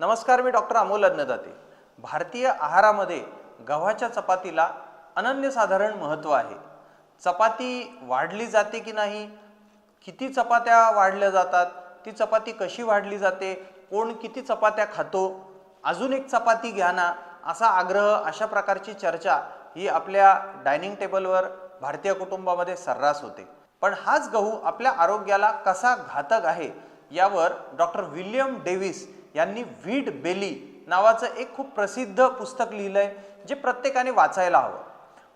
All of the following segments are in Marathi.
नमस्कार मी डॉक्टर अमोल अन्नदाते भारतीय आहारामध्ये गव्हाच्या चपातीला अनन्यसाधारण महत्त्व आहे. चपाती वाढली जाते की नाही? किती चपात्या वाढल्या जातात? ती चपाती कशी वाढली जाते? कोण किती चपात्या खातो? अजून एक चपाती घ्या ना असा आग्रह अशा प्रकारची चर्चा ही आपल्या डायनिंग टेबलवर भारतीय कुटुंबामध्ये सर्रास होते. पण हाच गहू आपल्या आरोग्याला कसा घातक आहे यावर डॉक्टर विल्यम डेव्हिस यांनी व्हीट बेली नावाचं एक खूप प्रसिद्ध पुस्तक लिहिलंय जे प्रत्येकाने वाचायला हवं.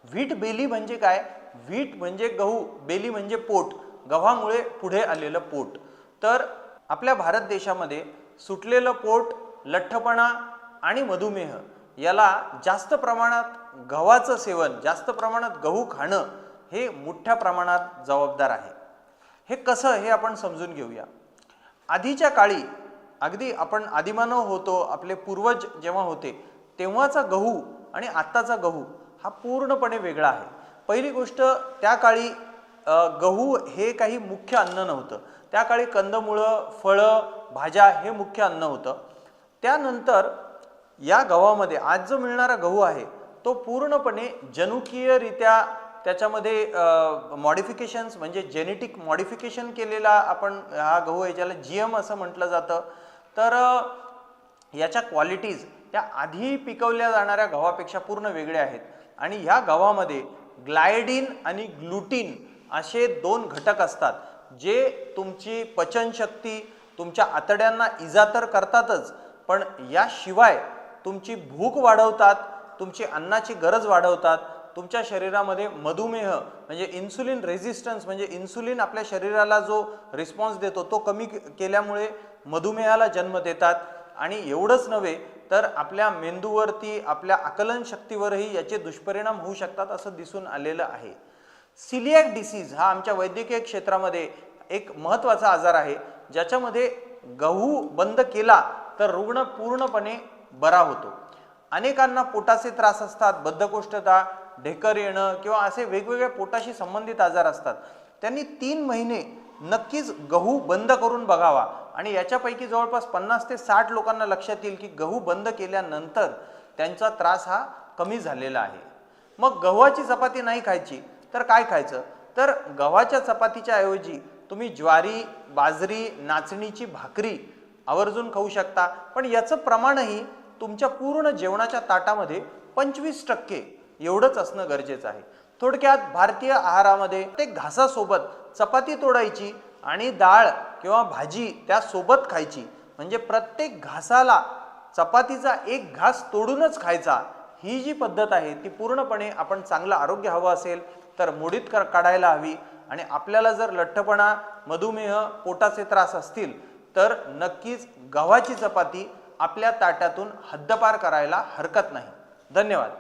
व्हीट बेली म्हणजे काय? व्हीट म्हणजे गहू बेली म्हणजे पोट. गव्हामुळे पुढे आलेलं पोट. तर आपल्या भारत देशामध्ये सुटलेलं पोट लठ्ठपणा आणि मधुमेह याला जास्त प्रमाणात गव्हाचं सेवन जास्त प्रमाणात गहू खाणं हे मोठ्या प्रमाणात जबाबदार आहे. हे कसं हे आपण समजून घेऊया. आधीच्या काळी अगदी आपण आदिमानव होतो आपले पूर्वज जेव्हा होते तेव्हाचा गहू आणि आत्ताचा गहू हा पूर्णपणे वेगळा आहे. पहिली गोष्ट त्या काळी गहू हे काही मुख्य अन्न नव्हतं. त्या काळी कंदमुळं फळं भाज्या हे मुख्य अन्न होतं. त्यानंतर या गव्हामध्ये आज जो मिळणारा गहू आहे तो पूर्णपणे जनुकीयरित्या त्याच्यामध्ये मॉडिफिकेशन्स म्हणजे जेनेटिक मॉडिफिकेशन केलेला आपण हा गहू आहे ज्याला जी एम असं म्हटलं जातं. तर याच्या क्वालिटीज त्या आधी पिकवल्या जाणाऱ्या गव्हापेक्षा पूर्ण वेगळ्या आहेत. आणि ह्या गव्हामध्ये ग्लायडिन आणि ग्लुटीन असे दोन घटक असतात जे तुमची पचनशक्ती तुमच्या आतड्यांना इजा तर करतातच पण याशिवाय तुमची भूक वाढवतात तुमची अन्नाची गरज वाढवतात तुमच्या शरीरामध्ये मधुमेह म्हणजे इन्सुलिन रेझिस्टन्स म्हणजे इन्सुलिन आपल्या शरीराला जो रिस्पॉन्स देतो तो कमी केल्यामुळे मधुमेहाला जन्म देतात. आणि एवढंच नव्हे तर आपल्या मेंदूवरती आपल्या आकलन शक्तीवरही याचे दुष्परिणाम होऊ शकतात असं दिसून आलेलं आहे. सिलियाक डिसीज हा आमच्या वैद्यकीय क्षेत्रामध्ये एक महत्त्वाचा आजार आहे. ज्याच्यामध्ये गहू बंद केला तर रुग्ण पूर्णपणे बरा होतो. अनेकांना पोटाचे त्रास असतात बद्धकोष्ठता ढेकर येणं किंवा असे वेगवेगळ्या पोटाशी संबंधित आजार असतात त्यांनी तीन महिने नक्कीच गहू बंद करून बघावा. आणि याच्यापैकी जवळपास पन्नास ते साठ लोकांना लक्षात येईल की गहू बंद केल्यानंतर त्यांचा त्रास हा कमी झालेला आहे. मग गव्हाची चपाती नाही खायची तर काय खायचं? तर गव्हाच्या चपातीच्या ऐवजी तुम्ही ज्वारी बाजरी नाचणीची भाकरी आवर्जून खाऊ शकता. पण याचं प्रमाणही तुमच्या पूर्ण जेवणाच्या ताटामध्ये पंचवीस टक्के एवढंच असणं गरजेचं आहे. थोडक्यात भारतीय आहारामध्ये ते घासासोबत चपाती तोडायची आणि डाळ किंवा भाजी त्यासोबत खायची. म्हणजे प्रत्येक घासाला चपातीचा एक घास तोडूनच खायचा. ही जी पद्धत आहे ती पूर्णपणे आपण चांगलं आरोग्य हवं असेल तर मोडीत कर काढायला हवी. आणि आपल्याला जर लठ्ठपणा मधुमेह पोटाचे त्रास असतील तर नक्कीच गव्हाची चपाती आपल्या ताट्यातून हद्दपार करायला हरकत नाही. धन्यवाद.